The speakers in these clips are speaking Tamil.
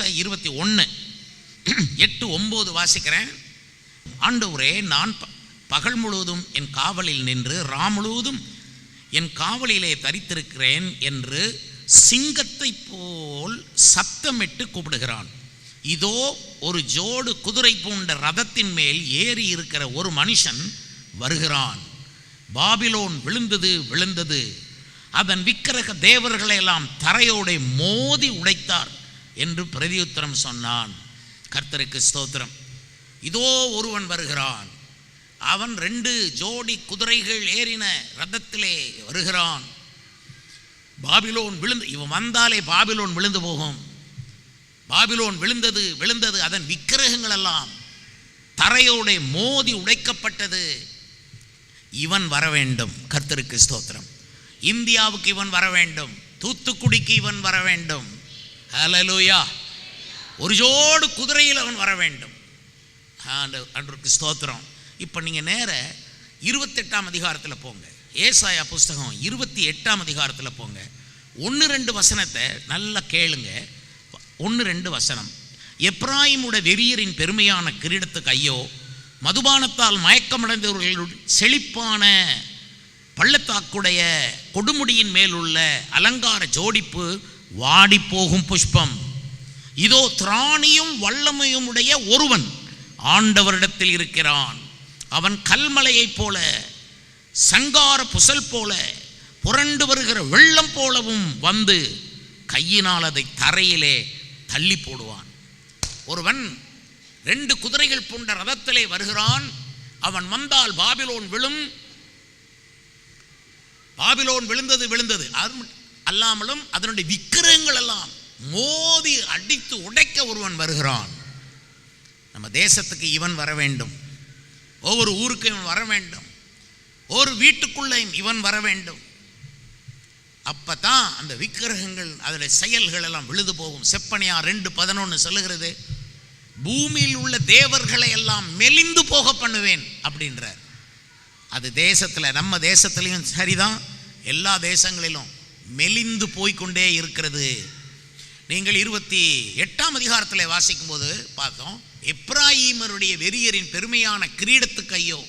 ஏசா இருபத்தி ஒன்று எட்டு ஒம்பது வாசிக்கிறேன். ஆண்டவரே நான் பகல் முழுவதும் என் காவலில் நின்று ரா முழுவதும் என் காவலிலே தரித்திருக்கிறேன் என்று சிங்கத்தை போல் சத்தமிட்டு கூப்பிடுகிறான். இதோ ஒரு ஜோடு குதிரை பூண்ட ரதத்தின் மேல் ஏறி இருக்கிற ஒரு மனுஷன் வருகிறான். பாபிலோன் விழுந்தது விழுந்தது. அதன் விக்கிரக தேவர்களை எல்லாம் மோதி உடைத்தார். என்று பிரதியுத்தரம் சொன்னான். கர்த்தருக்கு ஸ்தோத்திரம். இதோ ஒருவன் வருகிறான். அவன் ரெண்டு ஜோடி குதிரைகள் ஏறின ரதத்திலே வருகிறான். பாபிலோன் விழுந்து இவன் வந்தாலே பாபிலோன் விழுந்து போகும். பாபிலோன் விழுந்தது விழுந்தது அதன் விக்கிரகங்கள் எல்லாம் தரையோட மோதி உடைக்கப்பட்டது. இவன் வர வேண்டும். கர்த்தருக்கு ஸ்தோத்திரம். இந்தியாவுக்கு இவன் வர வேண்டும். தூத்துக்குடிக்கு இவன் வர வேண்டும். ஹலலூயா ஒரு ஜோடு குதிரையில் அவன் வர வேண்டும். ஆண்டு- ஸ்தோத்திரம். இப்போ நீங்கள் நேர இருபத்தெட்டாம் அதிகாரத்தில் போங்க. ஏசாயா புஸ்தகம் இருபத்தி எட்டாம் அதிகாரத்தில் போங்க. ஒன்று ரெண்டு வசனத்தை நல்லா கேளுங்க. ஒன்று ரெண்டு வசனம். எப்ராயிமுட வெறியரின் பெருமையான கிரீடத்துக்கு ஐயோ மதுபானத்தால் மயக்கமடைந்தவர்களுடன் செழிப்பான பள்ளத்தாக்குடைய கொடுமுடியின் மேல் உள்ள அலங்கார ஜோடிப்பு வாடிப்போகும் புஷ்பம். இதோ திராணியும் வல்லமையும் உடைய ஒருவன் ஆண்டவரிடத்தில் இருக்கிறான். அவன் கல்மலையைப் போல சங்கார புசல் போல புரண்டு வருகிற வெள்ளம் போலவும் வந்து கையினால் அதை தரையிலே தள்ளி போடுவான். ஒருவன் ரெண்டு குதிரைகள் பூண்ட ரதத்திலே வருகிறான். அவன் வந்தால் பாபிலோன் விழும். பாபிலோன் விழுந்தது விழுந்தது. அது அல்லாமலும் அதனுடைய விக்கிரகங்கள் எல்லாம் மோதி அடித்து உடைக்க ஒருவன் வருகிறான். நம்ம தேசத்துக்கு இவன் வர வேண்டும். ஒவ்வொரு ஊருக்கு இவன் வர வேண்டும். ஒரு வீட்டுக்குள்ளேயும் இவன் வர வேண்டும். அப்போ தான் அந்த விக்கிரகங்கள் அதில் செயல்கள் எல்லாம் விழுது போகும். செப்பனியா ரெண்டு பதினொன்று சொல்லுகிறது பூமியில் உள்ள தேவர்களை எல்லாம் மெலிந்து போக பண்ணுவேன் அப்படின்றார். அது தேசத்தில் நம்ம தேசத்துலேயும் சரிதான் எல்லா தேசங்களிலும். மெலிந்து போய்க்கொண்டே இருக்கிறது. நீங்கள் இருபத்தி எட்டாம் அதிகாரத்தில் வாசிக்கும்போது பார்த்தோம் எப்ராஹிமருடைய வெறியரின் பெருமையான கிரீடத்துக்கு ஐயோ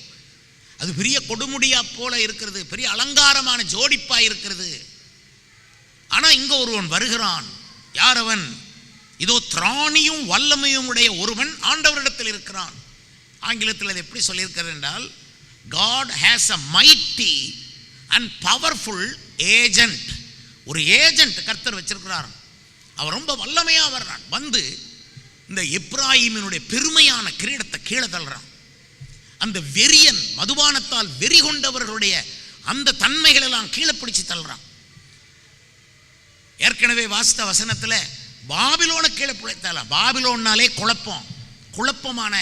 அது பெரிய கொடுமுடியா போல இருக்கிறது பெரிய அலங்காரமான ஜோடிப்பா இருக்கிறது. ஆனால் இங்கே ஒருவன் வருகிறான். யார் அவன் இதோ திராணியும் வல்லமையும் உடைய ஒருவன் ஆண்டவரிடத்தில் இருக்கிறான். ஆங்கிலத்தில் அது எப்படி சொல்லியிருக்கிறது என்றால் god has a mighty and powerful agent ஒரு ஏஜென்ட் கர்த்தர் வச்சிருக்கிறார். அவர் ரொம்ப வல்லமையாக வர்றான் வந்து இந்த இப்ராஹிமினுடைய பெருமையான கிரீடத்தை கீழே தள்ளுறான். அந்த வெறியன் மதுபானத்தால் வெறி கொண்டவர்களுடைய அந்த தன்மைகள் எல்லாம் கீழே பிடிச்சி தள்ளுறான். ஏற்கனவே வாசித்த வசனத்தில் பாபிலோனை கீழே பிழைத்தாலாம் பாபிலோன்னாலே குழப்பம். குழப்பமான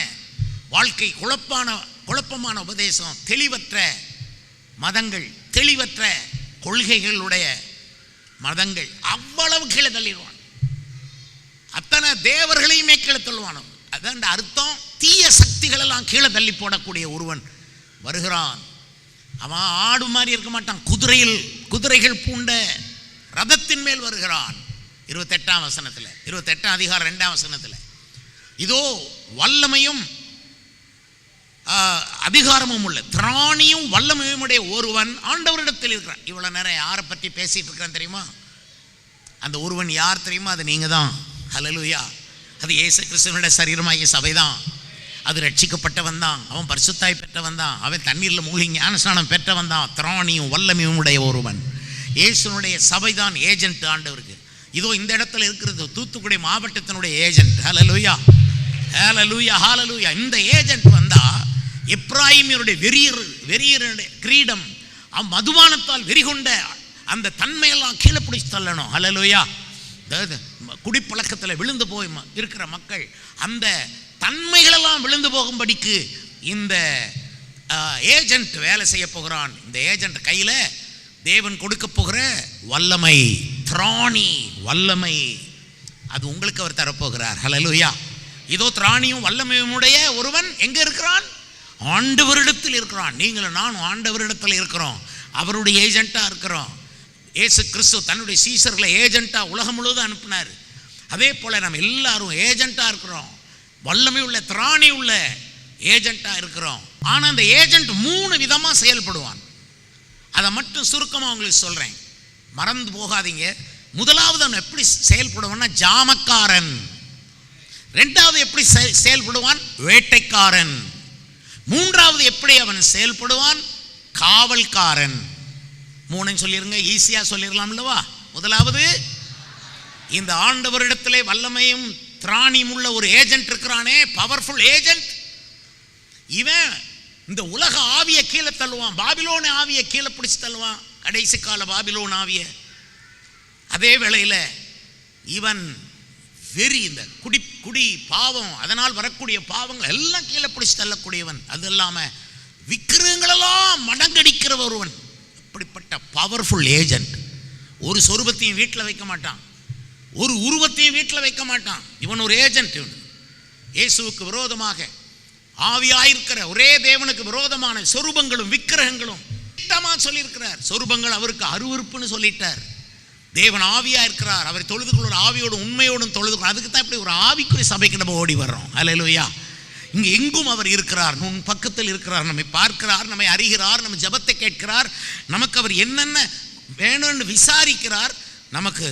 வாழ்க்கை குழப்பான குழப்பமான உபதேசம் தெளிவற்ற மதங்கள் தெளிவற்ற கொள்கைகளுடைய மதங்கள் அவ்வளவு கீழே தள்ளிடுவான் அத்தனை தேவர்களையுமே கீழே தள்ளுவான்? அதான் அர்த்தம். தீய சக்திகள் எல்லாம் கீழே தள்ளி போடக்கூடிய ஒருவன் வருகிறான். அவன் ஆடு மாதிரி இருக்க மாட்டான். குதிரையில் குதிரைகள் பூண்ட ரதத்தின் மேல் வருகிறான். இருபத்தெட்டாம் வசனத்தில் இருபத்தெட்டாம் அதிகாரம் ரெண்டாம் வசனத்தில். இதோ வல்லமையும் அதிகாரமும் உள்ள. திராணியும் வல்லமையும் உடைய ஒருவன் ஆண்டவரிடத்தில் இருக்கிறான். இவ்வளோ நேரம் யாரை பற்றி பேசிட்டு இருக்கிறான் தெரியுமா? அந்த ஒருவன் யார் தெரியுமா? அது நீங்கள் தான். ஹலலுயா அது இயேசு கிறிஸ்துவனுடைய சரீரமாகிய சபை தான். அது ரட்சிக்கப்பட்டவன் தான். அவன் பரிசுத்தாய் பெற்றவன் தான். அவன் தண்ணீரில் மூழ்கி ஞானஸ்நானம் பெற்றவன் தான். திராணியும் வல்லமையும் உடைய ஒருவன். இயேசுனுடைய சபை தான் ஏஜென்ட் ஆண்டவருக்கு. இதோ இந்த இடத்துல இருக்கிறது. தூத்துக்குடி மாவட்டத்தினுடைய ஏஜென்ட் ஹலலுயா ஹேலலூயா ஹாலலூயா இந்த ஏஜென்ட் வந்தால் எப்ராஹிமியருடைய வெறியர் வெறியருடைய கிரீடம் அவன் மதுபானத்தால் வெறிகொண்ட அந்த தன்மையெல்லாம் கீழே பிடிச்சி தள்ளணும். ஹலலோயா அதாவது குடிப்பழக்கத்தில் விழுந்து போய் ம- இருக்கிற மக்கள் அந்த தன்மைகளெல்லாம் விழுந்து போகும்படிக்கு இந்த ஏஜென்ட் வேலை செய்ய போகிறான். இந்த ஏஜென்ட் கையில் தேவன் கொடுக்க போகிற வல்லமை திராணி வல்லமை அது உங்களுக்கு அவர் தரப்போகிறார் ஹலலுயா இதோ திராணியும் வல்லமையும் உடைய ஒருவன் எங்கே இருக்கிறான்? ஆண்டவரிடத்தில் இருக்கிறோம் நீங்களும் நானும் ஆண்டவரிடத்தில் இருக்கிறோம். அவருடைய ஏஜென்ட்டாக இருக்கிறோம். ஏசு கிறிஸ்து தன்னுடைய சீசர்களை ஏஜெண்ட்டாக உலகம் முழுவதும் அனுப்பினார். அதே போல் நம்ம எல்லாரும் ஏஜெண்ட்டாக இருக்கிறோம். வல்லமை உள்ள திராணி உள்ள ஏஜெண்ட்டாக இருக்கிறோம். ஆனால் அந்த ஏஜெண்ட் மூணு விதமாக செயல்படுவான். அதை மட்டும் சுருக்கமாக உங்களுக்கு சொல்கிறேன் மறந்து போகாதீங்க. முதலாவது அவன் எப்படி செயல்படுவான்னா ஜாமக்காரன். ரெண்டாவது எப்படி செ- செயல்படுவான்? வேட்டைக்காரன். மூன்றாவது எப்படி அவன் செயல்படுவான்? காவல்காரன். மூணையும் சொல்லிருங்க ஈஸியாக சொல்லிடலாம் இல்லவா? முதலாவது இந்த ஆண்டவரிடத்திலே வல்லமையும் திராணியும் உள்ள ஒரு ஏஜென்ட் இருக்கிறானே பவர்ஃபுல் ஏஜென்ட் இவன் இந்த உலக ஆவியை கீழே தள்ளுவான் பாபிலோன் ஆவியை கீழே பிடிச்சு தள்ளுவான் கடைசி கால பாபிலோன் ஆவிய. அதே வேளையில் இவன் வெறி இந்த குடி குடி பாவம் அதனால் வரக்கூடிய பாவங்கள் எல்லாம் கீழே பிடிச்சி தள்ளக்கூடியவன். அது இல்லாமல் விக்கிரகங்களெல்லாம் மடங்கடிக்கிற ஒருவன். அப்படிப்பட்ட பவர்ஃபுல் ஏஜென்ட் ஒரு சொரூபத்தையும் வீட்டில் வைக்க மாட்டான். ஒரு உருவத்தையும் வீட்டில் வைக்க மாட்டான். இவன் ஒரு ஏஜென்ட் இவன் இயேசுவுக்கு விரோதமாக ஆவியாயிருக்கிற ஒரே தேவனுக்கு விரோதமான சொரூபங்களும் விக்கிரகங்களும். திட்டமாக சொல்லியிருக்கிறார். சொரூபங்கள் அவருக்கு அருவருப்புன்னு சொல்லிட்டார். தேவன் ஆவியாக இருக்கிறார். அவரை தொழுது கொள்ளுற ஆவியோடும் உண்மையோடும் தொழுது கொள்ள அதுக்கு தான் இப்படி ஒரு ஆவிக்குரிய சபைக்கு நம்ம ஓடி வர்றோம். அல்லேலூயா இங்கே எங்கும் அவர் இருக்கிறார். உன் பக்கத்தில் இருக்கிறார். நம்மை பார்க்கிறார் நம்மை அறிகிறார் நம்ம ஜெபத்தை கேட்கிறார். நமக்கு அவர் என்னென்ன வேணும்னு விசாரிக்கிறார் நமக்கு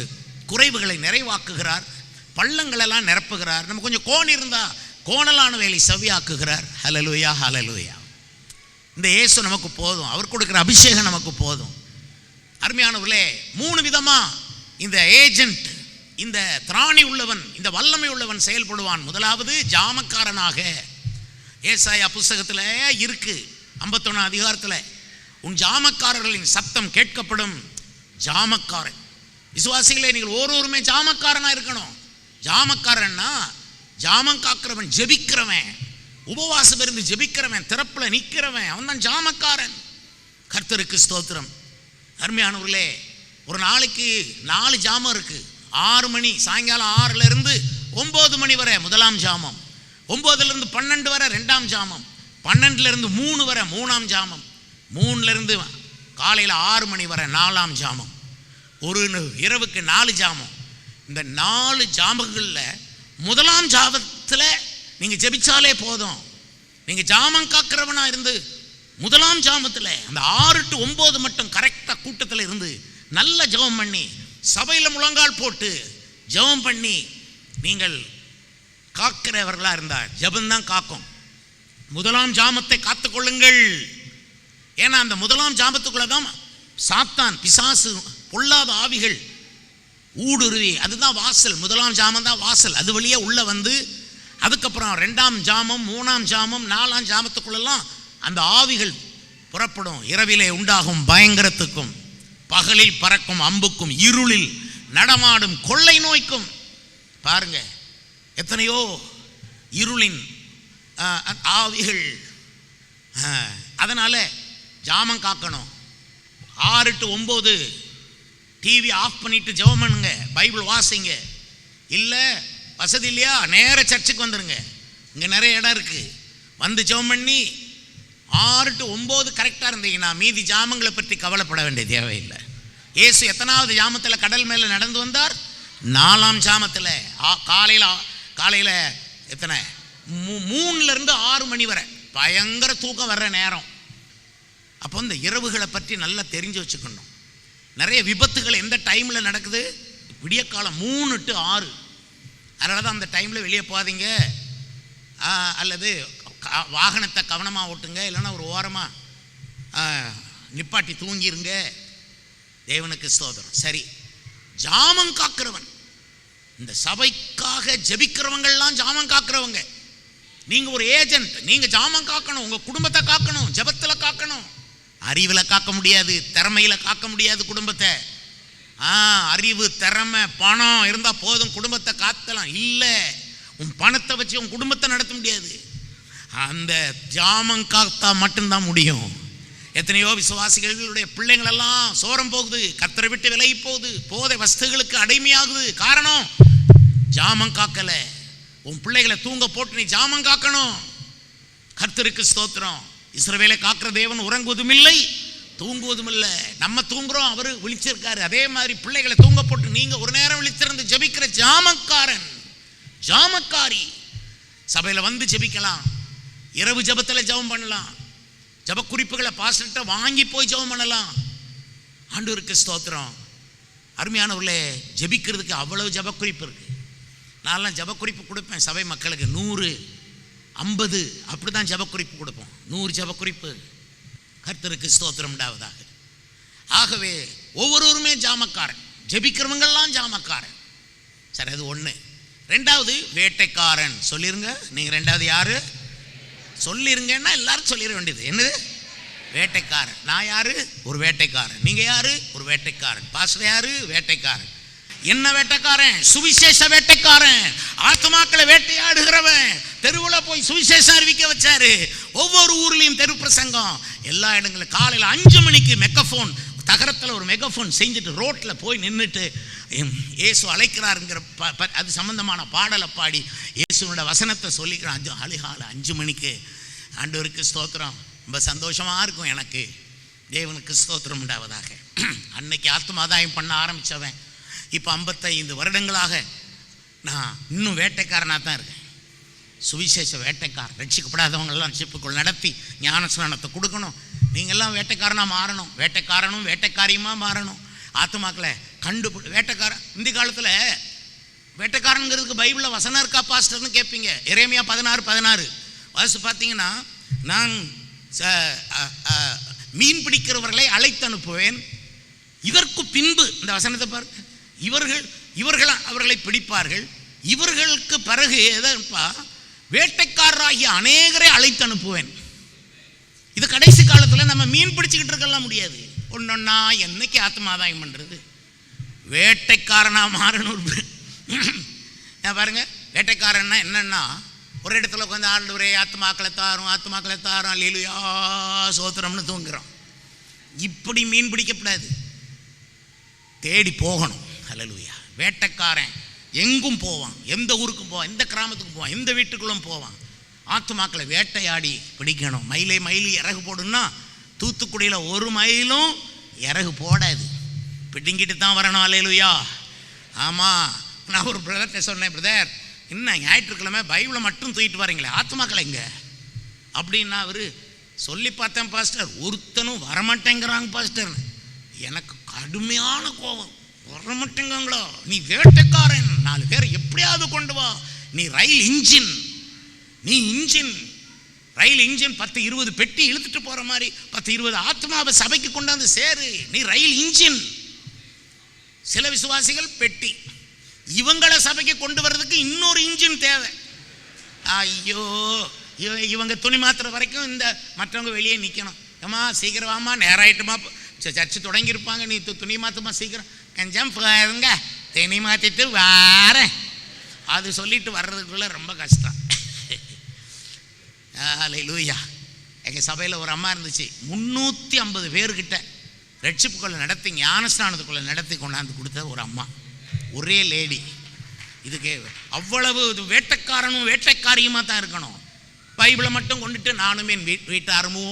குறைவுகளை நிறைவாக்குகிறார் பள்ளங்களெல்லாம் நிரப்புகிறார். நம்ம கொஞ்சம் கோன் இருந்தால் கோணலான வேலை செவியாக்குகிறார் ஹலலுயா ஹலலுயா இந்த இயேசு நமக்கு போதும். அவர் கொடுக்குற அபிஷேகம் நமக்கு போதும். அருமையானவர்களே மூணு விதமா இந்த ஏஜென்ட் இந்த திராணி உள்ளவன் இந்த வல்லமை உள்ளவன் செயல்படுவான். முதலாவது ஜாமக்காரனாக. ஏசாயா புஸ்தகத்தில் இருக்கு ஐம்பத்தொன்னு அதிகாரத்தில். உன் ஜாமக்காரர்களின் சத்தம் கேட்கப்படும் ஜாமக்காரன். விசுவாசிகளே நீங்கள் ஒருவருமே ஜாமக்காரனாக இருக்கணும். ஜாமக்காரன்னா ஜாமம் காக்கிறவன் ஜெபிக்கிறவன். உபவாசம் இருந்து ஜெபிக்கிறவன் திறப்பில் நிற்கிறவன் அவன் தான் ஜாமக்காரன். கர்த்தருக்கு ஸ்தோத்திரம். அருமையானவர்களே ஒரு நாளைக்கு நாலு ஜாமம் இருக்குது ஆறு மணி சாயங்காலம் ஆறுலேருந்து ஒம்பது மணி வரை முதலாம் ஜாமம். ஒம்போதுலேருந்து பன்னெண்டு வரை ரெண்டாம் ஜாமம். பன்னெண்டுலேருந்து மூணு வரை மூணாம் ஜாமம். மூணுலேருந்து காலையில் ஆறு மணி வரை நாலாம் ஜாமம். ஒரு இரவுக்கு நாலு ஜாமம். இந்த நாலு ஜாமங்களில் முதலாம் ஜாமத்தில் நீங்கள் ஜெபிச்சாலே போதும். நீங்கள் ஜாமம் காக்கிறவனாக இருந்து முதலாம் ஜாமத்தில் அந்த ஆறு டு ஒம்பது மட்டும் கரெக்டாக கூட்டத்தில் இருந்து நல்ல ஜெபம் பண்ணி சபையில் முழங்கால் போட்டு ஜெபம் பண்ணி நீங்கள் காக்கிறவர்களாக இருந்தால் ஜபந்தான் காக்கும். முதலாம் ஜாமத்தை காத்துக்கொள்ளுங்கள் ஏன்னா அந்த முதலாம் ஜாமத்துக்குள்ளே தான் சாத்தான் பிசாசு பொல்லாத ஆவிகள் ஊடுருவி அதுதான் வாசல். முதலாம் ஜாமம் தான் வாசல். அது வழியே உள்ளே வந்து அதுக்கப்புறம் ரெண்டாம் ஜாமம் மூணாம் ஜாமம் நாலாம் ஜாமத்துக்குள்ளெல்லாம் அந்த ஆவிகள் புறப்படும் இரவிலே உண்டாகும் பயங்கரத்துக்கும் பகலில் பறக்கும் அம்புக்கும் இருளில் நடமாடும் கொள்ளை நோய்க்கும். பாருங்க எத்தனையோ இருளின் ஆவிகள். அதனால் ஜாமம் காக்கணும். ஆறு டு ஒம்பது டிவி ஆஃப் பண்ணிட்டு ஜெபம் பண்ணுங்க பைபிள் வாசிங்க. இல்லை வசதி இல்லையா நேர சர்ச்சுக்கு வந்துடுங்க இங்கே நிறைய இடம் இருக்குது வந்து ஜெபம் பண்ணி ஆறு டு ஒம்பது கரெக்டாக இருந்தீங்கன்னா மீதி ஜாமங்களை பற்றி கவலைப்பட வேண்டிய தேவையில்லை. இயேசு எத்தனாவது ஜாமத்தில் கடல் மேலே நடந்து வந்தார்? நாலாம் ஜாமத்தில். காலையில் காலையில் எத்தனை? மூ- மூணுலேருந்து ஆறு மணி வரை. பயங்கர தூக்கம் வர்ற நேரம். அப்போ இந்த இரவுகளை பற்றி நல்லா தெரிஞ்சு வச்சுக்கணும். நிறைய விபத்துகள் எந்த டைமில் நடக்குது? விடியற்காலம் மூணு டு ஆறு. அதனால தான் அந்த டைமில் வெளியே போகாதீங்க. அல்லது வாகனத்தை கவனமாக ஓட்டுங்க இல்லைன்னா ஒரு ஓரமாக நிப்பாட்டி தூங்கிருங்க. தேவனுக்கு ஸ்தோத்திரம். சரி. ஜாமம் காக்கிறவன். இந்த சபைக்காக ஜபிக்கிறவங்கள்லாம் ஜாமம் காக்கிறவங்க. நீங்கள் ஒரு ஏஜென்ட் நீங்கள் ஜாமம் காக்கணும் உங்கள் குடும்பத்தை காக்கணும் ஜபத்தில் காக்கணும். அறிவில் காக்க முடியாது திறமையில் காக்க முடியாது குடும்பத்தை. ஆ அறிவு திறமை பணம் இருந்தால் போதும் குடும்பத்தை காத்தலாம். இல்லை உன் பணத்தை வச்சு உன் குடும்பத்தை நடத்த முடியாது. அந்த ஜாமம் காத்தா மட்டும்தான் முடியும். எத்தனையோ விசுவாசிகளுடைய பிள்ளைங்களெல்லாம் சோரம் போகுது கத்தரை விட்டு விலகி போகுது போதை வஸ்துகளுக்கு அடிமையாகுது. காரணம் ஜாமம் காக்கலை. உன் பிள்ளைகளை தூங்க போட்டு நீ ஜாமம் காக்கணும். கர்த்தருக்கு ஸ்தோத்திரம். இஸ்ரவேலை காக்கிற தேவன் உறங்குவதும் இல்லை தூங்குவதும் இல்லை. நம்ம தூங்குறோம் அவர் விழிச்சிருக்காரு. அதே மாதிரி பிள்ளைகளை தூங்க போட்டு நீங்கள் ஒரு நேரம் விழித்திருந்து ஜெபிக்கிற ஜாமக்காரன் ஜாமக்காரி. சபையில் வந்து ஜெபிக்கலாம். இரவு ஜெபத்தில் ஜெபம் பண்ணலாம். ஜப குறிப்புகளை பாஸ்டர்கிட்ட வாங்கி போய் ஜெபம் பண்ணலாம். ஆண்டவருக்கு ஸ்தோத்திரம். அருமையானவர்களே ஜெபிக்கிறதுக்கு அவ்வளவு ஜப குறிப்பு இருக்குது நான்லாம் ஜப குறிப்பு கொடுப்பேன் சபை மக்களுக்கு. நூறு ஐம்பது அப்படி தான் ஜப குறிப்பு கொடுப்போம். நூறு ஜெப குறிப்பு கர்த்தருக்கு ஸ்தோத்திரம் உண்டாவதாக. ஆகவே ஒவ்வொருவருமே ஜாமக்காரன். ஜபிக்கிறவங்கள்லாம் ஜாமக்காரன். சரி அது ஒன்று ரெண்டாவது வேட்டைக்காரன். சொல்லிருங்க. நீங்கள் ரெண்டாவது யாரு? சொல்லிருங்கன்னா எல்லாரும் சொல்லிட வேண்டியது. என்னது? வேட்டைக்காரன். நான் யாரு? ஒரு வேட்டைக்காரன். நீங்க யாரு? ஒரு வேட்டைக்காரன். பாஸ்டர் யாரு? வேட்டைக்காரன். என்ன வேட்டைக்காரன்? சுவிசேஷ வேட்டைக்காரன். ஆத்மாக்களை வேட்டையாடுகிறவன். தெருவில் போய் சுவிசேஷம் அறிவிக்க வச்சாரு. ஒவ்வொரு ஊர்லேயும் தெரு பிரசங்கம். எல்லா இடங்களும் காலையில் அஞ்சு மணிக்கு மெக்கஃபோன் தகரத்தில் ஒரு மெகஃபோன் செஞ்சுட்டு ரோட்டில் போய் நின்றுட்டு இயேசு அழைக்கிறாருங்கிற ப- ப- அது சம்மந்தமான பாடலை பாடி இயேசுவோட வசனத்தை சொல்லிக்கிறேன் அஞ்சு அழுகால அஞ்சு மணிக்கு. ஆண்டவருக்கு ஸ்தோத்திரம். ரொம்ப சந்தோஷமாக இருக்கும் எனக்கு. தேவனுக்கு ஸ்தோத்திரம் உண்டாவதாக. அன்னைக்கு ஆத்மாதாயம் பண்ண ஆரம்பித்தவன் இப்போ ஐம்பத்தைந்து வருடங்களாக நான் இன்னும் வேட்டைக்காரனாக தான் இருக்கேன். சுவிசேஷ வேட்டைக்காரன். ரட்சிக்கப்படாதவங்களெல்லாம் ரட்சிப்புக்குள் நடத்தி ஞான ஸ்நானத்தை கொடுக்கணும். நீங்கள்லாம் வேட்டைக்காரனாக மாறணும். வேட்டைக்காரனும் வேட்டைக்காரியமாக மாறணும். ஆத்துமாக்களை கண்டு வேட்டைக்காரன் இந்த காலத்தில் வேட்டைக்காரனுங்கிறதுக்கு பைபிளில் வசனம் இருக்கா பாஸ்டர்னு கேட்பீங்க இறைமையா பதினாறு பதினாறு. வயசு பார்த்தீங்கன்னா நான் ச- மீன் பிடிக்கிறவர்களை அழைத்து அனுப்புவேன். இதற்கு பின்பு இந்த வசனத்தை பாருங்க. இவர்கள் இவர்கள் அவர்களை பிடிப்பார்கள். இவர்களுக்கு பிறகு எதப்பா? வேட்டைக்காரராகிய அநேகரை அழைத்து அனுப்புவேன். இது கடைசி காலத்தில் நம்ம மீன் பிடிச்சிக்கிட்டு இருக்கலாம் முடியாது. ஒன்றொன்னா என்னைக்கு ஆத்மாதாயம் பண்ணுறது வேட்டைக்காரனாக மாறணும் நான் பாருங்க வேட்டைக்காரன்னா என்னென்னா ஒரு இடத்துல உட்காந்து ஆண்டவரே ஆத்மாக்களை தாரும் ஆத்மாக்களை தாரும் லீலுயா சோத்திரம்னு தூங்குறோம். இப்படி மீன் பிடிக்கப்படாது. தேடி போகணும். அலலுயா வேட்டைக்காரன் எங்கும் போவான். எந்த ஊருக்கும் போவான் எந்த கிராமத்துக்கும் போவான் எந்த வீட்டுக்குள்ளும் போவான். ஆத்துமாக்களை வேட்டையாடி பிடிக்கணும். மயிலை மயிலி இறகு போடுன்னா தூத்துக்குடியில் ஒரு மயிலும் இறகு போடாது. பிடிங்கிட்டு தான் வரணும் அலையலுயா ஆமாம் நான் ஒரு பிரதர்கிட்ட சொன்னேன் பிரதர் என்ன ஞாயிற்றுக்கிழமை பைபிளை மட்டும் தூக்கிட்டு வரீங்களே ஆத்துமாக்களை இங்கே. அப்படின்னா அவர் சொல்லி பார்த்தேன் பாஸ்டர். ஒருத்தனும் வரமாட்டேங்கிறாங்க பாஸ்டர். எனக்கு கடுமையான கோபம். வரமாட்டேங்காங்களோ நீ வேட்டைக்காரன். நாலு பேரை எப்படியாவது கொண்டு வா. நீ ரயில் இன்ஜின். நீ இன்ஜின் ரயில் இன்ஜின் பத்து இருபது பெட்டி இழுத்துட்டு போற மாதிரி பத்து இருபது ஆத்மாவை சபைக்கு கொண்டாந்து சேரு. நீ ரயில் இன்ஜின். சில விசுவாசிகள் பெட்டி. இவங்களை சபைக்கு கொண்டு வர்றதுக்கு இன்னொரு இன்ஜின் தேவை. ஐயோ இவ- இவங்க துணி மாத்துற வரைக்கும் இந்த மற்றவங்க வெளியே நிற்கணும் ஏம்மா சீக்கிரம் நேராயிட்டுமா. சர்ச்சு தொடங்கியிருப்பாங்க. நீ து- துணி மாற்றுமா சீக்கிரம். கொஞ்சம் பாருங்க துணி மாற்றிட்டு வாரேன். அது சொல்லிட்டு வர்றதுக்குள்ள ரொம்ப கஷ்டம். லூயா எங்கள் சபையில் ஒரு அம்மா இருந்துச்சு. முந்நூற்றி ஐம்பது பேர்கிட்ட ரட்சிப்புக்குள்ளே நடத்தி ஞானஸ்நானத்துக்குள்ள நடத்தி கொண்டாந்து கொடுத்த ஒரு அம்மா. ஒரே லேடி இதுக்கு அவ்வளவு இது வேட்டைக்காரனும் வேட்டைக்காரியுமா தான் இருக்கணும். பைபிளை மட்டும் கொண்டுட்டு நானும் என் வீட் வீட்டாருமோ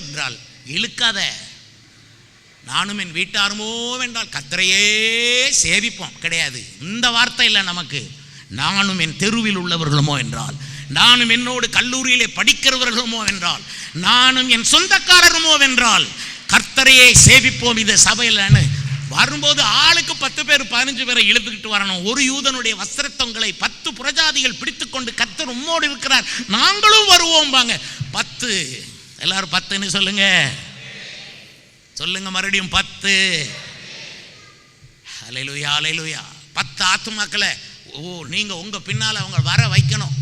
என்றால் இழுக்காத. நானும் என் வீட்டாருமோ வென்றால் கத்தரையே சேவிப்போம். கிடையாது. இந்த வார்த்தை இல்லை நமக்கு. நானும் என் தெருவில் உள்ளவர்களுமோ என்றால் நானும் என்னோடு கல்லூரியிலே படிக்கிறவர்களுமோ என்றால் நானும் என் சொந்தக்காரருமோ என்றால் கர்த்தரையே சேவிப்போம் இந்த சபையில்னு வரும்போது ஆளுக்கு பத்து பேர் பதினஞ்சு பேரை இழுத்துக்கிட்டு வரணும். ஒரு யூதனுடைய வஸ்திரத்தங்களை பத்து புரஜாதிகள் பிடித்துக்கொண்டு கர்த்தர் உம்மோடு இருக்கிறார். நாங்களும் வருவோம் பாங்க பத்து. எல்லாரும் பத்துன்னு சொல்லுங்க. சொல்லுங்க மறுபடியும் பத்து. அலையிலுயா அலையிலுயா பத்து ஆத்துமாக்களை ஓ நீங்கள் உங்கள் பின்னால் அவங்க வர வைக்கணும்.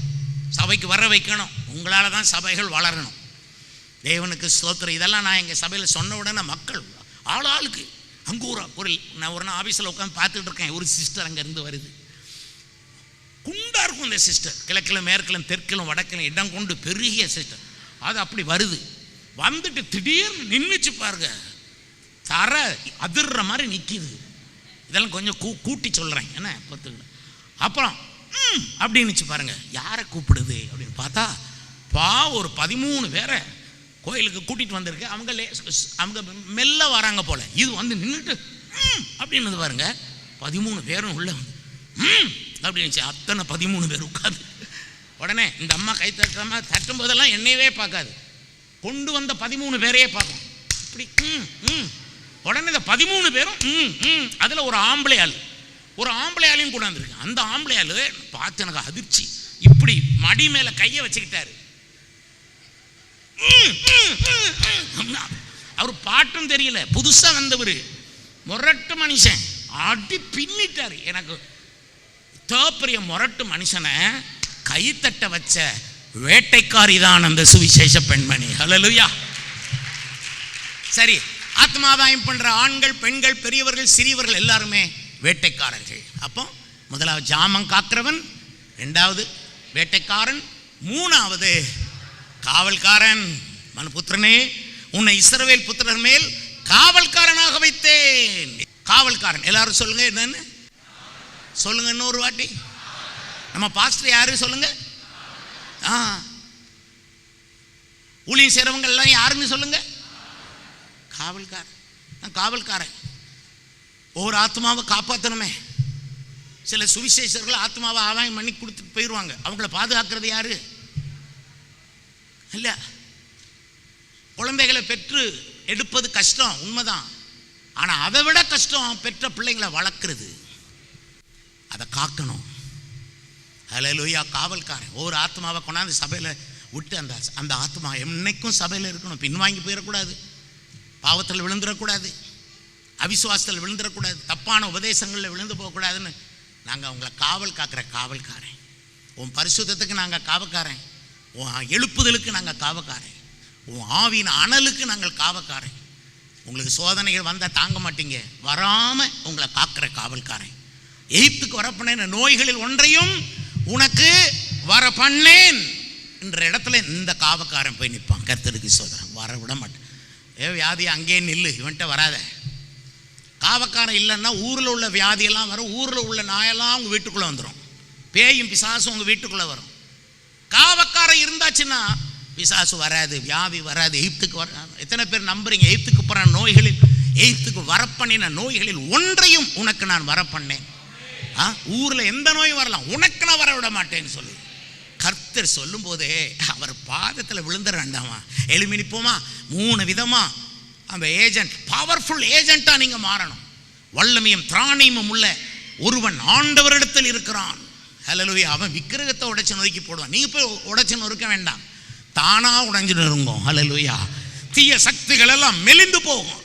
சபைக்கு வர வைக்கணும். உங்களால் தான் சபைகள் வளரணும். தேவனுக்கு ஸ்தோத்திரம். இதெல்லாம் நான் எங்கள் சபையில் சொன்ன உடனே மக்கள் ஆள் ஆளுக்கு அங்கூரா பொருள் நான் ஒரு நாள் ஆஃபீஸில் உட்காந்து பார்த்துட்டு இருக்கேன். ஒரு சிஸ்டர் அங்கேருந்து வருது. குண்டாக இருக்கும் இந்த சிஸ்டர். கிழக்கிலும் மேற்கிலும் தெற்கிலும் வடக்கிலும் இடம் கொண்டு பெருகிய சிஸ்டர். அது அப்படி வருது. வந்துட்டு திடீர்னு நின்றுச்சு பாருங்க. தர அதிர்ற மாதிரி நிற்கிது இதெல்லாம் கொஞ்சம் கூ கூட்டி சொல்கிறேன் என்ன? பார்த்துக்கணும் அப்புறம் அப்படின்னுச்சு பாருங்க. யாரை கூப்பிடுது அப்படின்னு பார்த்தா பா ஒரு பதிமூணு பேரை கோயிலுக்கு கூட்டிட்டு வந்திருக்கு. அவங்க லே- அவங்க மெல்ல வராங்க போல. இது வந்து நின்றுட்டு அப்படின்னு பாருங்க. பதிமூணு பேரும் உள்ள வந்து ம் அத்தனை பதிமூணு பேர் உட்காந்து உடனே இந்த அம்மா கை தட்டாம தட்டும் போதெல்லாம் என்னையவே பார்க்காது. கொண்டு வந்த பதிமூணு பேரையே பார்க்கும். இப்படி ம் ம். உடனே இந்த பதிமூணு பேரும் ம் ம் அதில் ஒரு ஆம்பளை ஆள். ஒரு ஆம்பளையாலையும் கொண்டாந்துருக்கு கூட அந்த ஆம்பளை பார்த்து எனக்கு அதிர்ச்சி. இப்படி மடி மேலே கையை வச்சுக்கிட்டாரு. அவர் பாட்டும் தெரியல. புதுசா வந்தவர். முரட்டு மனுஷன். அடி பின்னிட்டாரு. எனக்கு தேப்பரிய முரட்டு மனுஷனை கைத்தட்ட வச்ச வேட்டைக்காரி தான் அந்த சுவிசேஷ பெண்மணி. ஹலலுயா சரி ஆத்மாதாயம் பண்ணுற ஆண்கள் பெண்கள் பெரியவர்கள் சிறியவர்கள் எல்லாருமே வேட்டைக்காரர்கள். அப்போ முதலாவது ஜாமம் காக்கிறவன் ரெண்டாவது வேட்டைக்காரன் மூணாவது காவல்காரன். மனுபுத்திரனே உன்னை இஸ்ரவேல் புத்திரர் மேல் காவல்காரனாக வைத்தேன். காவல்காரன் எல்லாரும் சொல்லுங்க என்னன்னு? சொல்லுங்க இன்னொரு வாட்டி. நம்ம பாஸ்டர் யாரு சொல்லுங்க? ஆ. ஊழியம் செய்கிறவங்க எல்லாம் யாருன்னு சொல்லுங்க? காவல்காரன். நான் காவல்காரன். ஒவ்வொரு ஆத்மாவை காப்பாற்றணுமே சில சுவிசேஷர்கள் ஆத்மாவை ஆதாயம் பண்ணி கொடுத்துட்டு போயிடுவாங்க அவங்கள பாதுகாக்கிறது யாரு? இல்லை. குழந்தைகளை பெற்று எடுப்பது கஷ்டம் உண்மைதான். ஆனால் அதை விட கஷ்டம் பெற்ற பிள்ளைங்களை வளர்க்குறது. அதை காக்கணும். ஹalleluya காவல்காரன். ஒவ்வொரு ஆத்மாவை கொண்டாந்து சபையில் விட்டு அந்த அந்த ஆத்மா என்னைக்கும் சபையில் இருக்கணும். பின்வாங்கி போயிடக்கூடாது. பாவத்தில் விழுந்துடக்கூடாது. அவிசுவாசத்தில் விழுந்துடக்கூடாது தப்பான உபதேசங்களில் விழுந்து போகக்கூடாதுன்னு நாங்கள் அவங்கள காவல் காக்கிற காவல்காரன். உன் பரிசுத்தத்துக்கு நாங்கள் காவக்காரன் உன் எழுப்புதலுக்கு நாங்கள் காவக்காரன் உன் ஆவியின் அனலுக்கு நாங்கள் காவக்காரன் உங்களுக்கு சோதனைகள் வந்தால் தாங்க மாட்டீங்க. வராமல் உங்களை காக்கிற காவல்காரன். எகிப்துக்கு வரப்பண்ண நோய்களில் ஒன்றையும் உனக்கு வர பண்ணேன் என்ற இடத்துல இந்த காவக்காரன் போய் நிற்பான். கர்த்தருக்கு சோதனை. வர விட மாட்டேன். ஏ வியாதி அங்கேயே நில்லு. இவன்கிட்ட வராத. காவக்காரன் இல்லைன்னா ஊரில் உள்ள வியாதியெல்லாம் வரும் ஊரில் உள்ள நாயெல்லாம் உங்கள் வீட்டுக்குள்ளே வந்துடும் பேயும் பிசாசும் உங்கள் வீட்டுக்குள்ளே வரும். காவக்காரன் இருந்தாச்சுன்னா பிசாசு வராது வியாதி வராது எய்த்துக்கு வர எத்தனை பேர் நம்புறீங்க? எய்த்துக்கு போகிற நோய்களில் எய்த்துக்கு வரப்பண்ணின நோய்களில் ஒன்றையும் உனக்கு நான் வரப்பண்ணேன். ஆ? ஊரில் எந்த நோயும் வரலாம். உனக்கு நான் வர விட மாட்டேன்னு சொல்லி. கர்த்தர் சொல்லும்போதே அவர் பாதத்தில் விழுந்துட வேண்டாமா எழுமி நிற்போமா மூணு விதமா? அந்த ஏஜென்ட் பவர்ஃபுல் ஏஜென்ட்டாக நீங்கள் மாறணும். வல்லமையும் திராணியமும் உள்ள ஒருவன் ஆண்டவரிடத்தில் இருக்கிறான். ஹalleluya அவன் விக்கிரகத்தை உடைச்சு நொறுக்கி போடுவான். நீங்கள் போய் உடைச்சு நொறுக்க வேண்டாம். தானாக உடைஞ்சு நொறுங்கும். ஹalleluya தீய சக்திகள் எல்லாம் மெலிந்து போகும்.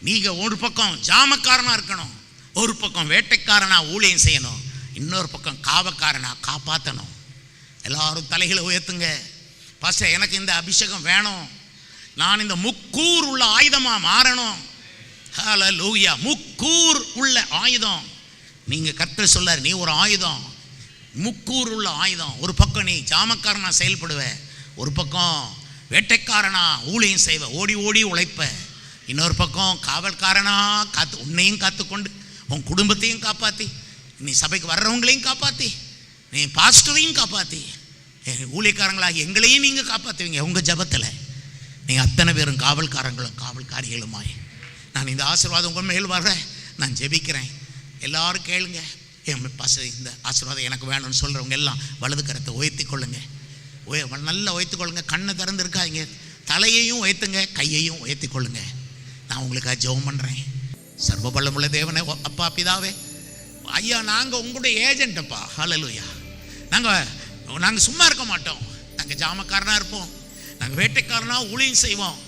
நீங்கள் ஒரு பக்கம் ஜாமக்காரனாக இருக்கணும். ஒரு பக்கம் வேட்டைக்காரனா ஊழியம் செய்யணும். இன்னொரு பக்கம் காவக்காரனா காப்பாற்றணும் எல்லாரும் தலைகளை உயர்த்துங்க. பாஸ்டர் எனக்கு இந்த அபிஷேகம் வேணும். நான் இந்த முக்கூர் உள்ள ஆயுதமாக மாறணும்? லூயா முக்கூர் உள்ள ஆயுதம். நீங்கள் கர்த்தர் சொல்லார் நீ ஒரு ஆயுதம். முக்கூர் உள்ள ஆயுதம். ஒரு பக்கம் நீ ஜாமக்காரனா செயல்படுவ ஒரு பக்கம் வேட்டைக்காரனா ஊழியம் செய்வ ஓடி ஓடி உழைப்ப. இன்னொரு பக்கம் காவல்காரனா காத்து உன்னையும் காத்துக்கொண்டு உன் குடும்பத்தையும் காப்பாற்றி நீ சபைக்கு வர்றவங்களையும் காப்பாற்றி நீ பாஸ்டரையும் காப்பாற்றி ஊழியக்காரங்களாக எங்களையும் நீங்கள் காப்பாற்றுவீங்க உங்கள் ஜபத்தில். நீங்கள் அத்தனை பேரும் காவல்காரங்களும் காவல்காரிகளுமாய். நான் இந்த ஆசீர்வாதம் உங்கள் மேல் வர நான் ஜெபிக்கிறேன். எல்லாரும் கேளுங்க. என் பச இந்த ஆசீர்வாதம் எனக்கு வேணும்னு சொல்கிறவங்க எல்லாம் வலது கரத்தை உயர்த்தி கொள்ளுங்க. உய நல்லா உயர்த்தி கொள்ளுங்க. கண்ணை திறந்துருக்காங்க தலையையும் உயர்த்துங்க கையையும் உயர்த்தி கொள்ளுங்க. நான் உங்களுக்காக ஜெபம் பண்ணுறேன் சர்வ பலமுள்ள தேவனே அப்பா பிதாவே. ஐயா நாங்கள் உங்களுடைய ஏஜென்ட்டப்பா ஹலலுயா நாங்கள் நாங்கள் சும்மா இருக்க மாட்டோம். நாங்கள் ஜாமக்காரனாக இருப்போம். நாங்கள் வேட்டைக்காரனா ஊழியம் செய்வோம்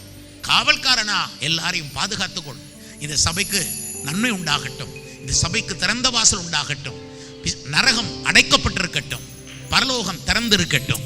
காவல்காரனா எல்லாரையும் பாதுகாத்துக்கொள். இந்த சபைக்கு நன்மை உண்டாகட்டும். இந்த சபைக்கு திறந்த வாசல் உண்டாகட்டும். நரகம் அடைக்கப்பட்டிருக்கட்டும். பரலோகம் திறந்திருக்கட்டும்.